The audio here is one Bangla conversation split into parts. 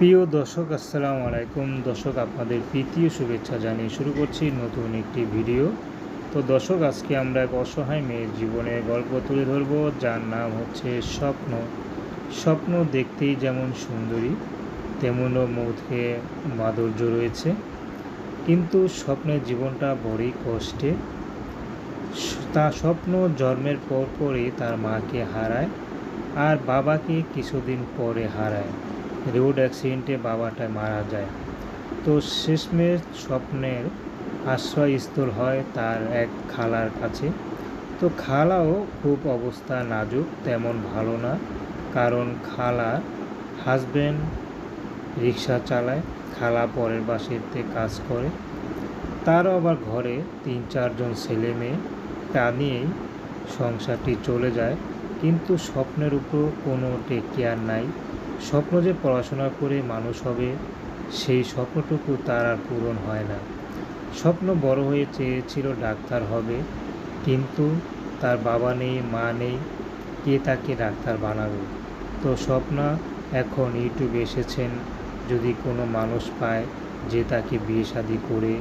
প্রিয় দর্শক, আসসালামু আলাইকুম। দর্শক, আপনাদের প্রীতীয় শুভেচ্ছা জানিয়ে শুরু করছি নতুন একটি ভিডিও। তো দর্শক, আজকে আমরা এক অসহায় মেয়ের জীবনের গল্প তুলে ধরব, যার নাম হচ্ছে স্বপ্ন। স্বপ্ন দেখতেই যেমন সুন্দরী, তেমনও মধ্যে মাধুর্য রয়েছে। কিন্তু স্বপ্নের জীবনটা বড়ই কষ্টে তা স্বপ্ন জন্মের পর পরই তার মাকে হারায়, আর বাবাকে কিছুদিন পরে হারায়। রোড অ্যাক্সিডেন্টে বাবাটা মারা যায়। তো শেষমেশ স্বপ্নের আশ্রয়স্থল হয় তার এক খালার কাছে। তো খালাও খুব অবস্থা নাজুক, তেমন ভালো না, কারণ খালা হাজব্যান্ড রিক্সা চালায়, খালা পরের বাসেতে কাজ করে। তারও আবার ঘরে তিন চারজন ছেলে মেয়ে, তা নিয়েই সংসারটি চলে যায়। কিন্তু স্বপ্নের উপর কোনো টেক কেয়ার নাই। স্বপ্ন যে পড়াশোনা করে মানুষ হবে, সেই স্বপ্নটুকু তার আর পূরণ হয় না। স্বপ্ন বড় হয়ে চেয়েছিল ডাক্তার হবে, কিন্তু তার বাবা নেই, মা নেই, কে তাকে ডাক্তার বানাবে? তো স্বপ্না এখন ইউটিউবে এসেছেন। যদি কোনো মানুষ পায় যে তাকে বিয়ে শাদি করে,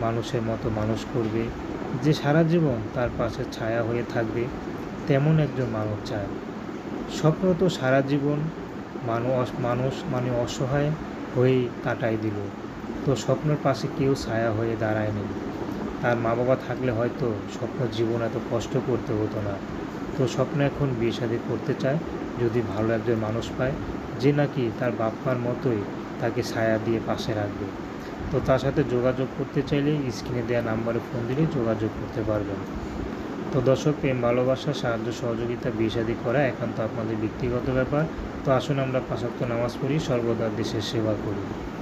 মানুষের মতো মানুষ করবে, যে সারা জীবন তার পাশে ছায়া হয়ে থাকবে, তেমন একজন মানুষ চায়। স্বপ্ন তো সারা জীবন মানুষ মানুষ মানে অসহায় হয়েই কাটাই দিল। তো স্বপ্নের পাশে কেউ ছায়া হয়ে দাঁড়ায়নি। তার মা বাবা থাকলে হয়তো স্বপ্ন জীবন এত কষ্ট করতে হতো না। তো স্বপ্ন এখন বিয়ে শাদি করতে চায়, যদি ভালো একজন মানুষ পায়, যে নাকি তার বাপ্পার মতোই তাকে ছায়া দিয়ে পাশে রাখবে। তো তার সাথে যোগাযোগ করতে চাইলে স্ক্রিনে দেওয়া নাম্বারে ফোন দিলে যোগাযোগ করতে পারবেন। তো দর্শক প্রেম ভালোবাসা, সাহায্য, সহযোগিতা, বিষাদি করা একান্ত আপনাদের ব্যক্তিগত ব্যাপার। তো আসুন আমরা পাশাপ্ত নামাজ পড়ি, সর্বদা দেশের সেবা করি।